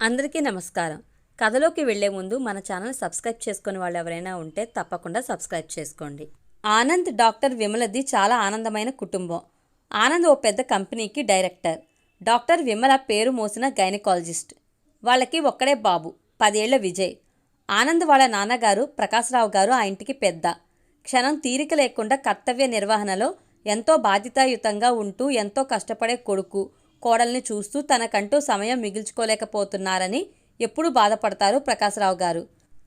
అందరికీ నమస్కారం. కథలోకి వెళ్ళే ముందు మన ఛానల్ సబ్స్క్రైబ్ చేసుకునే వాళ్ళు ఎవరైనా ఉంటే తప్పకుండా సబ్స్క్రైబ్ చేసుకోండి. ఆనంద్ డాక్టర్ విమలది చాలా ఆనందమైన కుటుంబం. ఆనంద్ ఓ పెద్ద కంపెనీకి డైరెక్టర్. డాక్టర్ విమల పేరు మోసిన గైనకాలజిస్ట్. వాళ్ళకి ఒక్కడే బాబు పదేళ్ళ విజయ్. ఆనంద్ వాళ్ళ నాన్నగారు ప్రకాశ్రావు గారు ఆ ఇంటికి పెద్ద. క్షణం తీరిక లేకుండా కర్తవ్య నిర్వహణలో ఎంతో బాధ్యతాయుతంగా ఉంటూ ఎంతో కష్టపడే కొడుకు కోడల్ని చూస్తూ తనకంటూ సమయం మిగిల్చుకోలేకపోతున్నారని ఎప్పుడు బాధపడతారు ప్రకాశ్రావు గారు.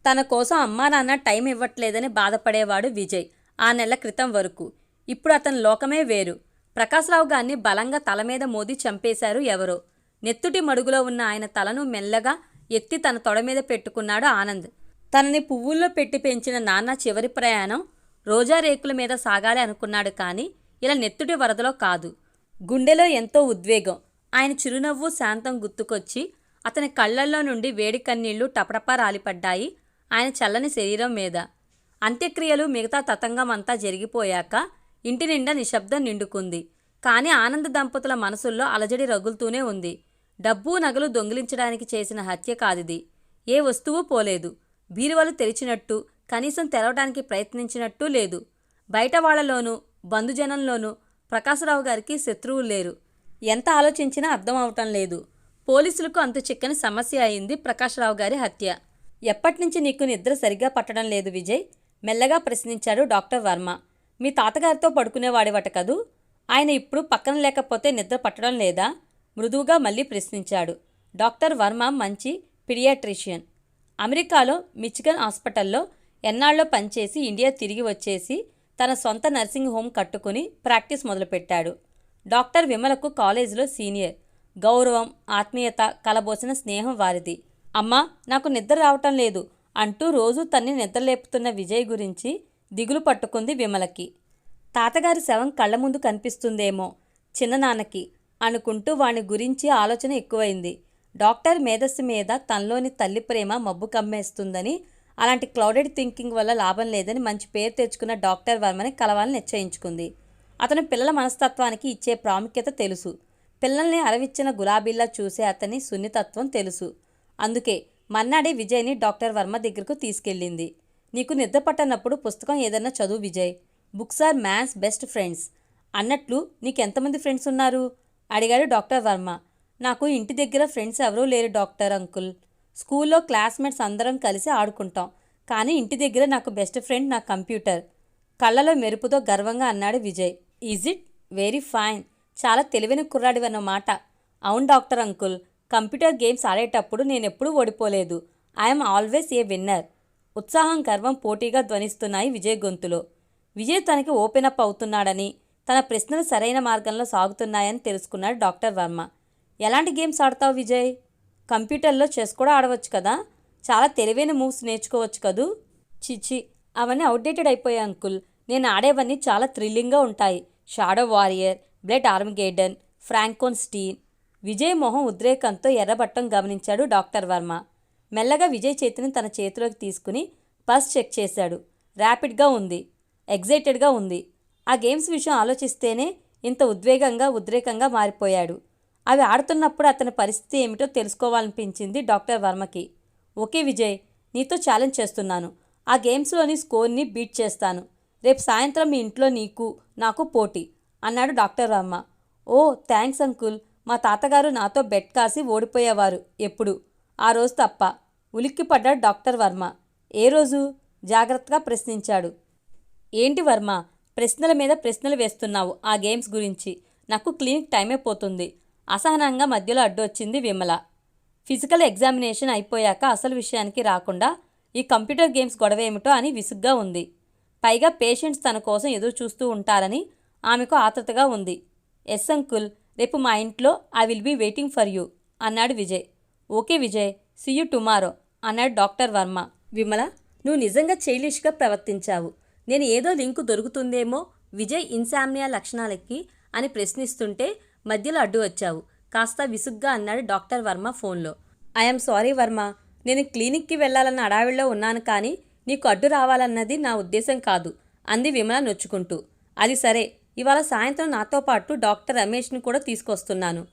తన కోసం అమ్మా నాన్న టైం ఇవ్వట్లేదని బాధపడేవాడు విజయ్ ఆ నెల క్రితం వరకు. ఇప్పుడు అతని లోకమే వేరు. ప్రకాశ్రావు గారిని బలంగా తల మీద మోది చంపేశారు ఎవరో. నెత్తుటి మడుగులో ఉన్న ఆయన తలను మెల్లగా ఎత్తి తన తొడ మీద పెట్టుకున్నాడు ఆనంద్. తనని పువ్వుల్లో పెట్టి పెంచిన నాన్న చివరి ప్రయాణం రోజా రేకుల మీద సాగాలి అనుకున్నాడు కానీ ఇలా నెత్తుటి వరదలో కాదు. గుండెలో ఎంతో ఉద్వేగం. ఆయన చిరునవ్వు శాంతం గుర్తుకొచ్చి అతని కళ్ళల్లో నుండి వేడి కన్నీళ్ళు టపటపా రాలిపడ్డాయి ఆయన చల్లని శరీరం మీద. అంత్యక్రియలు మిగతా తతంగం అంతా జరిగిపోయాక ఇంటి నిండా నిశ్శబ్దం నిండుకుంది. కానీ ఆనంద దంపతుల మనసుల్లో అలజడి రగులుతూనే ఉంది. డబ్బు నగలు దొంగిలించడానికి చేసిన హత్య కాదిది. ఏ వస్తువు పోలేదు. బీరువాలు తెరిచినట్టు కనీసం తెరవడానికి ప్రయత్నించినట్టు లేదు. బయట వాళ్ళలోనూ బంధుజనంలోనూ ప్రకాశరావు గారికి శత్రువులు లేరు. ఎంత ఆలోచించినా అర్థం అవటం లేదు. పోలీసులకు అంత చిక్కని సమస్య అయింది ప్రకాశరావు గారి హత్య. ఎప్పటినుంచి నీకు నిద్ర సరిగ్గా పట్టడం లేదు విజయ్? మెల్లగా ప్రశ్నించాడు డాక్టర్ వర్మ. మీ తాతగారితో పడుకునేవాడివట కదూ? ఆయన ఇప్పుడు పక్కన లేకపోతే నిద్ర పట్టడం లేదా? మృదువుగా మళ్ళీ ప్రశ్నించాడు. డాక్టర్ వర్మ మంచి పిడియాట్రిషియన్. అమెరికాలో మిచిగన్ హాస్పిటల్లో ఎన్నాళ్ళో పనిచేసి ఇండియా తిరిగి వచ్చేసి తన సొంత నర్సింగ్ హోమ్ కట్టుకుని ప్రాక్టీస్ మొదలుపెట్టాడు. డాక్టర్ విమలకు కాలేజీలో సీనియర్. గౌరవం ఆత్మీయత కలబోసిన స్నేహం వారిది. అమ్మా నాకు నిద్ర రావటం లేదు అంటూ రోజు తన్ని నిద్రలేపుతున్న విజయ్ గురించి దిగులు పట్టుకుంది విమలకి. తాతగారి శవం కళ్ళ ముందు కనిపిస్తుందేమో చిన్ననాన్నకి అనుకుంటూ వాని గురించి ఆలోచన ఎక్కువైంది. డాక్టర్ మేధస్సు మీద తనలోని తల్లి ప్రేమ మబ్బు కమ్మేస్తుందని అలాంటి క్లౌడెడ్ థింకింగ్ వల్ల లాభం లేదని మంచి పేరు తెచ్చుకున్న డాక్టర్ వర్మని కలవాలని నిశ్చయించుకుంది. అతను పిల్లల మనస్తత్వానికి ఇచ్చే ప్రాముఖ్యత తెలుసు. పిల్లల్ని అరవిచ్చిన గులాబీలా చూసే అతని సున్నితత్వం తెలుసు. అందుకే మన్నాడే విజయ్ని డాక్టర్ వర్మ దగ్గరకు తీసుకెళ్ళింది. నీకు నిద్ర పట్టనప్పుడు పుస్తకం ఏదన్నా చదువు Vijay. Books are man's best friends. అన్నట్లు నీకెంతమంది ఫ్రెండ్స్ ఉన్నారు? అడిగాడు డాక్టర్ వర్మ. నాకు ఇంటి దగ్గర ఫ్రెండ్స్ ఎవరూ లేరు డాక్టర్ అంకుల్. స్కూల్లో క్లాస్మేట్స్ అందరం కలిసి ఆడుకుంటాం. కానీ ఇంటి దగ్గర నాకు బెస్ట్ ఫ్రెండ్ నా కంప్యూటర్. కళ్ళలో మెరుపుతో గర్వంగా అన్నాడు Vijay. Is it very fine చాలా తెలివైన కుర్రాడివన్నమాట అవును డాక్టర్ అంకుల్. కంప్యూటర్ గేమ్స్ ఆడేటప్పుడు నేనెప్పుడూ ఓడిపోలేదు. ఐఎమ్ ఆల్వేస్ ఏ విన్నర్ ఉత్సాహం గర్వం పోటీగా ధ్వనిస్తున్నాయి విజయ్ గొంతులో. విజయ్ తనకి ఓపెన్ అప్ అవుతున్నాడని తన ప్రశ్నలు సరైన మార్గంలో సాగుతున్నాయని తెలుసుకున్నాడు డాక్టర్ వర్మ. ఎలాంటి గేమ్స్ ఆడతావు విజయ్? కంప్యూటర్లో చెస్ కూడా ఆడవచ్చు కదా. చాలా తెలివైన మూవ్స్ నేర్చుకోవచ్చు కదూ. చిచి అవన్నీ అవుట్డేటెడ్ అయిపోయాయి అంకుల్. నేను ఆడేవన్నీ చాలా థ్రిల్లింగ్గా ఉంటాయి. Shadow warrior blood Armageddon Frankenstein. Vijay మొహం ఉద్రేకంతో ఎర్రబట్టం గమనించాడు డాక్టర్ వర్మ. మెల్లగా విజయ్ చేతిని తన చేతిలోకి తీసుకుని పస్ చెక్ చేశాడు. ర్యాపిడ్గా ఉంది. ఎగ్జైటెడ్గా ఉంది. ఆ గేమ్స్ విషయం ఆలోచిస్తేనే ఇంత ఉద్వేగంగా ఉద్రేకంగా మారిపోయాడు. అవి ఆడుతున్నప్పుడు అతని పరిస్థితి ఏమిటో తెలుసుకోవాలనిపించింది డాక్టర్ వర్మకి. ఓకే విజయ్ నీతో ఛాలెంజ్ చేస్తున్నాను. ఆ గేమ్స్లోని స్కోర్ని బీట్ చేస్తాను. రేపు సాయంత్రం మీ ఇంట్లో నీకు నాకు పోటీ అన్నాడు doctor Varma. Oh thanks uncle. మా తాతగారు నాతో బెట్ కాసి ఓడిపోయేవారు ఎప్పుడు. ఆ రోజు తప్ప. ఉలిక్కిపడ్డాడు డాక్టర్ వర్మ. ఏ రోజు? జాగ్రత్తగా ప్రశ్నించాడు. ఏంటి వర్మ ప్రశ్నల మీద ప్రశ్నలు వేస్తున్నావు ఆ గేమ్స్ గురించి. నాకు క్లినిక్ టైమే పోతుంది. అసహనంగా మధ్యలో అడ్డొచ్చింది విమల. ఫిజికల్ ఎగ్జామినేషన్ అయిపోయాక అసలు విషయానికి రాకుండా ఈ కంప్యూటర్ గేమ్స్ గొడవ ఏమిటో అని విసుగ్గా ఉంది. పైగా పేషెంట్స్ తన కోసం ఎదురు చూస్తూ ఉంటారని ఆమెకు ఆతృతగా ఉంది. ఎస్ అంకుల్ రేపు మా ఇంట్లో I will be waiting for you అన్నాడు Vijay. Okay Vijay see you tomorrow అన్నాడు డాక్టర్ వర్మ. విమల నువ్వు నిజంగా చైలిష్గా ప్రవర్తించావు. నేను ఏదో లింకు దొరుకుతుందేమో విజయ్ ఇన్సామ్నియా లక్షణాలకి అని ప్రశ్నిస్తుంటే మధ్యలో అడ్డు వచ్చావు. కాస్త విసుగ్గా అన్నాడు డాక్టర్ వర్మ ఫోన్లో. I'm sorry Varma. నేను క్లినిక్కి వెళ్ళాలన్న అడావిలో ఉన్నాను కానీ నీకు అడ్డు రావాలన్నది నా ఉద్దేశం కాదు అంది విమల నొచ్చుకుంటూ. అది సరే. ఇవాళ సాయంత్రం నాతో పాటు డాక్టర్ రమేష్ని కూడా తీసుకొస్తున్నాను.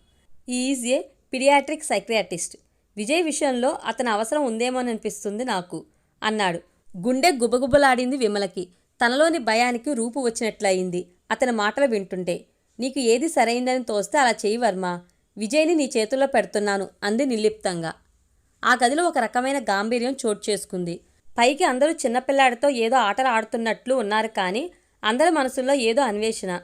ఈ is a pediatric psychiatrist. Vijay విషయంలో అతని అవసరం ఉందేమోననిపిస్తుంది నాకు అన్నాడు. గుండె గుబగుబలాడింది విమలకి. తనలోని భయానికి రూపు వచ్చినట్లయింది. అతని మాటలు వింటుంటే. నీకు ఏది సరైందని తోస్తే అలా చేయి వర్మ. విజయ్ని నీ చేతుల్లో పెడుతున్నాను అంది నిర్లిప్తంగా. ఆ గదిలో ఒక రకమైన గాంభీర్యం చోటు చేసుకుంది. పైకి అందరూ చిన్నపిల్లాడితో ఏదో ఆటలు ఆడుతున్నట్లు ఉన్నారు కానీ అందరి మనసుల్లో ఏదో అన్వేషణ.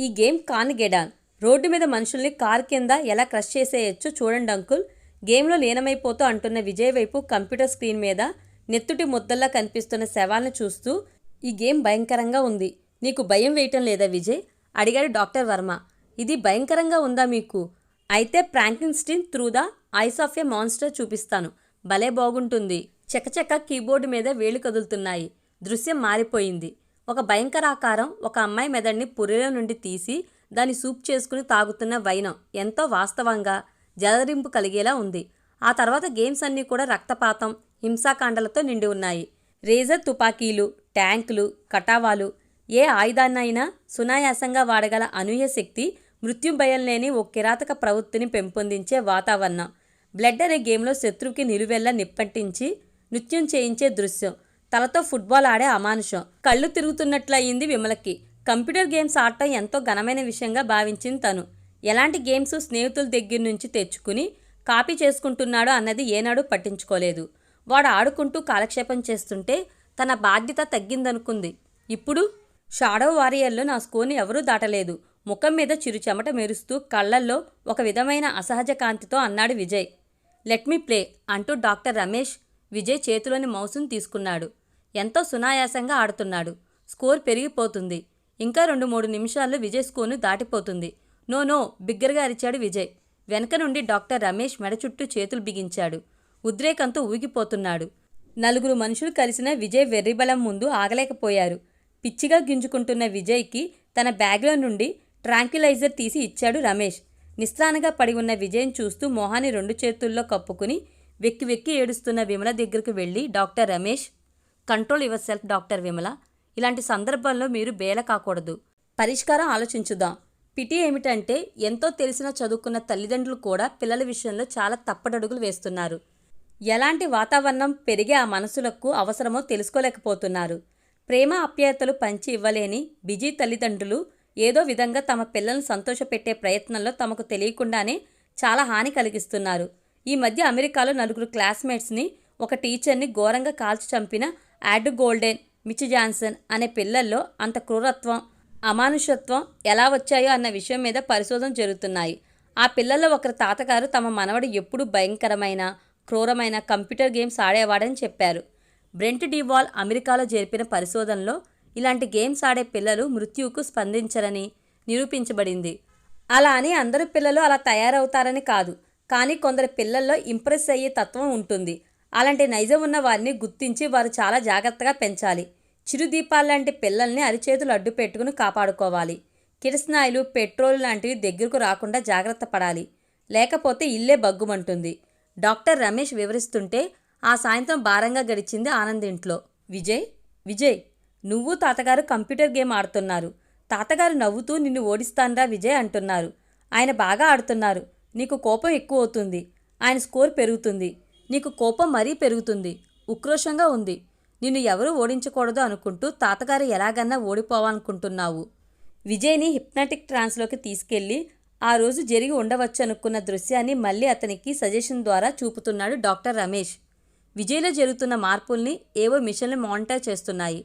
ఈ గేమ్ కాన్ గెడాన్. రోడ్డు మీద మనుషుల్ని కారు కింద ఎలా క్రష్ చేసేయచ్చు చూడండి అంకుల్. గేమ్లో లీనమైపోతూ అంటున్న విజయ్ వైపు కంప్యూటర్ స్క్రీన్ మీద నెత్తుటి ముద్దల్లా కనిపిస్తున్న శవాలను చూస్తూ ఈ గేమ్ భయంకరంగా ఉంది. నీకు భయం వేయటం లేదా విజయ్? అడిగాడు డాక్టర్ వర్మ. ఇది భయంకరంగా ఉందా మీకు? అయితే Frankenstein through the eyes of a monster చూపిస్తాను. భలే బాగుంటుంది. చకచక కీబోర్డు మీద వేలు కదులుతున్నాయి. దృశ్యం మారిపోయింది. ఒక భయంకర ఆకారం ఒక అమ్మాయి మెదడిని పుర్రెలో నుండి తీసి దాన్ని సూప్ చేసుకుని తాగుతున్న వైనం ఎంతో వాస్తవంగా జలరింపు కలిగేలా ఉంది. ఆ తర్వాత గేమ్స్ అన్నీ కూడా రక్తపాతం హింసాకాండలతో నిండి ఉన్నాయి. రేజర్ తుపాకీలు ట్యాంకులు కటావాలు ఏ ఆయుధాన్నైనా సునాయాసంగా వాడగల అనూహ్య శక్తి మృత్యు భయం లేని ఓ కిరాతక ప్రవృత్తిని పెంపొందించే వాతావరణం. బ్లడ్ అనే గేమ్లో శత్రువుకి నిలువెల్లా నిప్పంటించి నృత్యం చేయించే దృశ్యం. తలతో ఫుట్బాల్ ఆడే అమానుషం. కళ్ళు తిరుగుతున్నట్లయింది విమలకి. కంప్యూటర్ గేమ్స్ ఆడటం ఎంతో ఘనమైన విషయంగా భావించింది తను. ఎలాంటి గేమ్స్ స్నేహితుల దగ్గర నుంచి తెచ్చుకుని కాపీ చేసుకుంటున్నాడో అన్నది ఏనాడు పట్టించుకోలేదు. వాడు ఆడుకుంటూ కాలక్షేపం చేస్తుంటే తన బాధ్యత తగ్గిందనుకుంది. ఇప్పుడు షాడో వారియర్లో నా స్కోర్ని ఎవరూ దాటలేదు. ముఖం మీద చిరు చెమట మెరుస్తూ కళ్ళల్లో ఒక విధమైన అసహజ కాంతితో అన్నాడు విజయ్. లెట్ మీ ప్లే అంటూ డాక్టర్ రమేష్ విజయ్ చేతిలోని మౌసును తీసుకున్నాడు. ఎంతో సునాయాసంగా ఆడుతున్నాడు. స్కోర్ పెరిగిపోతుంది. ఇంకా రెండు మూడు నిమిషాల్లో విజయ్ స్కోర్ను దాటిపోతుంది. నో నో బిగ్గరగా అరిచాడు విజయ్. వెనక నుండి డాక్టర్ రమేష్ మెడ చుట్టూ చేతులు బిగించాడు. ఉద్రేకంతో ఊగిపోతున్నాడు. నలుగురు మనుషులు కలిసిన విజయ్ వెర్రిబలం ముందు ఆగలేకపోయారు. పిచ్చిగా గింజుకుంటున్న విజయ్కి తన బ్యాగ్లో నుండి ట్రాంక్యులైజర్ తీసి ఇచ్చాడు రమేష్. నిస్త్రానగా పడి ఉన్న విజయ్ని చూస్తూ మొహాన్ని రెండు చేతుల్లో కప్పుకుని వెక్కి వెక్కి ఏడుస్తున్న విమల దగ్గరకు వెళ్ళి doctor Ramesh control yourself doctor Vimala. ఇలాంటి సందర్భంలో మీరు బేల కాకూడదు. పరిష్కారం ఆలోచించుదాం. పిటి ఏమిటంటే ఎంతో తెలిసిన చదువుకున్న తల్లిదండ్రులు కూడా పిల్లల విషయంలో చాలా తప్పటడుగులు వేస్తున్నారు. ఎలాంటి వాతావరణం పెరిగే ఆ మనసులకు అవసరమో తెలుసుకోలేకపోతున్నారు. ప్రేమ ఆప్యాయతలు పంచి ఇవ్వలేని బిజీ తల్లిదండ్రులు ఏదో విధంగా తమ పిల్లలను సంతోషపెట్టే ప్రయత్నంలో తమకు తెలియకుండానే చాలా హాని కలిగిస్తున్నారు. ఈ మధ్య అమెరికాలో నలుగురు క్లాస్మేట్స్ని ఒక టీచర్ని ఘోరంగా కాల్చి చంపిన యాడ్ గోల్డెన్ మిచ్ జాన్సన్ అనే పిల్లల్లో అంత క్రూరత్వం అమానుషత్వం ఎలా వచ్చాయో అన్న విషయం మీద పరిశోధన జరుగుతున్నాయి. ఆ పిల్లల్లో ఒకరి తాతగారు తమ మనవడు ఎప్పుడూ భయంకరమైన క్రూరమైన కంప్యూటర్ గేమ్స్ ఆడేవాడని చెప్పారు. బ్రెంట్ డివాల్ అమెరికాలో జరిపిన పరిశోధనలో ఇలాంటి గేమ్స్ ఆడే పిల్లలు మృత్యువుకు స్పందించరని నిరూపించబడింది. అలా అని అందరు పిల్లలు అలా తయారవుతారని కాదు కానీ కొందరు పిల్లల్లో ఇంప్రెస్ అయ్యే తత్వం ఉంటుంది. అలాంటి నైజం ఉన్న వారిని గుర్తించి వారు చాలా జాగ్రత్తగా పెంచాలి. చిరుదీపాల్లాంటి పిల్లల్ని అరిచేతులు అడ్డు పెట్టుకుని కాపాడుకోవాలి. కిరసనాయిలు పెట్రోల్ లాంటివి దగ్గరకు రాకుండా జాగ్రత్త పడాలి. లేకపోతే ఇల్లే బగ్గుమంటుంది. డాక్టర్ రమేష్ వివరిస్తుంటే ఆ సాయంత్రం భారంగా గడిచింది ఆనంద్ ఇంట్లో. విజయ్ విజయ్ నువ్వు తాతగారు కంప్యూటర్ గేమ్ ఆడుతున్నారు. తాతగారు నవ్వుతూ నిన్ను ఓడిస్తాన్రా విజయ్ అంటున్నారు. ఆయన బాగా ఆడుతున్నారు. నీకు కోపం ఎక్కువ అవుతుంది ఆయన స్కోర్ పెరుగుతుంది. నీకు కోపం మరీ పెరుగుతుంది. ఉక్రోషంగా ఉంది. నిన్ను ఎవరూ ఓడించకూడదు అనుకుంటూ తాతగారు ఎలాగన్నా ఓడిపోవాలనుకుంటున్నావు. విజయ్ని హిప్నాటిక్ ట్రాన్స్లోకి తీసుకెళ్ళి ఆ రోజు జరిగి ఉండవచ్చు అనుకున్న దృశ్యాన్ని మళ్ళీ అతనికి సజెషన్ ద్వారా చూపుతున్నాడు డాక్టర్ రమేష్. విజయ్లో జరుగుతున్న మార్పుల్ని ఏవో మిషన్లు మానిటర్ చేస్తున్నాయి.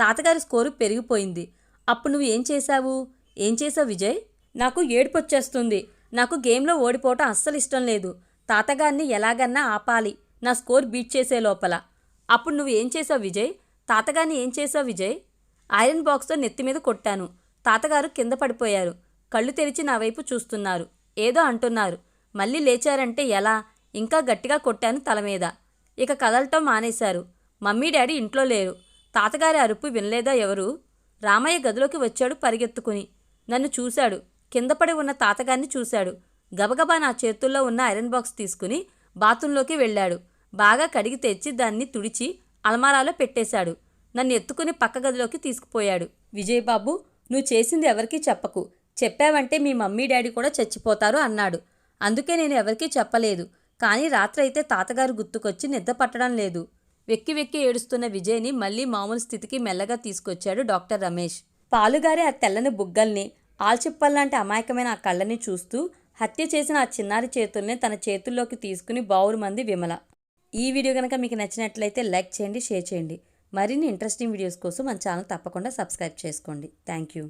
తాతగారి స్కోరు పెరిగిపోయింది. అప్పుడు నువ్వు ఏం చేశావు? ఏం చేసావు విజయ్? నాకు ఏడుపు వచ్చేస్తుంది. నాకు గేమ్లో ఓడిపోవటం అస్సలు ఇష్టం లేదు. తాతగారిని ఎలాగన్నా ఆపాలి. నా స్కోర్ బీట్ చేసే లోపల. అప్పుడు నువ్వు ఏం చేసావు విజయ్? తాతగారిని ఏం చేసావు విజయ్? ఐరన్ బాక్స్తో నెత్తి మీద కొట్టాను. తాతగారు కింద పడిపోయారు. కళ్ళు తెరిచి నా వైపు చూస్తున్నారు. ఏదో అంటున్నారు. మళ్ళీ లేచారంటే ఎలా? ఇంకా గట్టిగా కొట్టాను తల మీద. ఇక కదలటం మానేశారు. మమ్మీ డాడీ ఇంట్లో లేరు. తాతగారి అరుపు వినలేదా ఎవరు? రామయ్య గదిలోకి వచ్చాడు పరిగెత్తుకుని. నన్ను చూశాడు. కిందపడి ఉన్న తాతగారిని చూశాడు. గబగబా నా చేతుల్లో ఉన్న ఐరన్ బాక్స్ తీసుకుని బాత్రూంలోకి వెళ్ళాడు. బాగా కడిగి తెచ్చి దాన్ని తుడిచి అల్మారాలో పెట్టేశాడు. నన్ను ఎత్తుకుని పక్క గదిలోకి తీసుకుపోయాడు. విజయబాబు నువ్వు చేసింది ఎవరికీ చెప్పకు. చెప్పావంటే మీ మమ్మీ డాడీ కూడా చచ్చిపోతారు అన్నాడు. అందుకే నేను ఎవరికీ చెప్పలేదు. కానీ రాత్రి అయితే తాతగారు గుర్తుకొచ్చి నిద్ర పట్టడం లేదు. వెక్కి వెక్కి ఏడుస్తున్న విజయ్ని మళ్ళీ మామూలు స్థితికి మెల్లగా తీసుకొచ్చాడు డాక్టర్ రమేష్. పాలుగారి ఆ తెల్లని బుగ్గల్ని ఆల్చిప్పల్లాంటి అమాయకమైన ఆ కళ్ళని చూస్తూ హత్య చేసిన ఆ చిన్నారి చేతుల్ని తన చేతుల్లోకి తీసుకుని బావురుమంది విమల. ఈ వీడియో కనుక మీకు నచ్చినట్లయితే లైక్ చేయండి షేర్ చేయండి. మరిన్ని ఇంట్రెస్టింగ్ వీడియోస్ కోసం మన ఛానల్ తప్పకుండా సబ్స్క్రైబ్ చేసుకోండి. Thank you.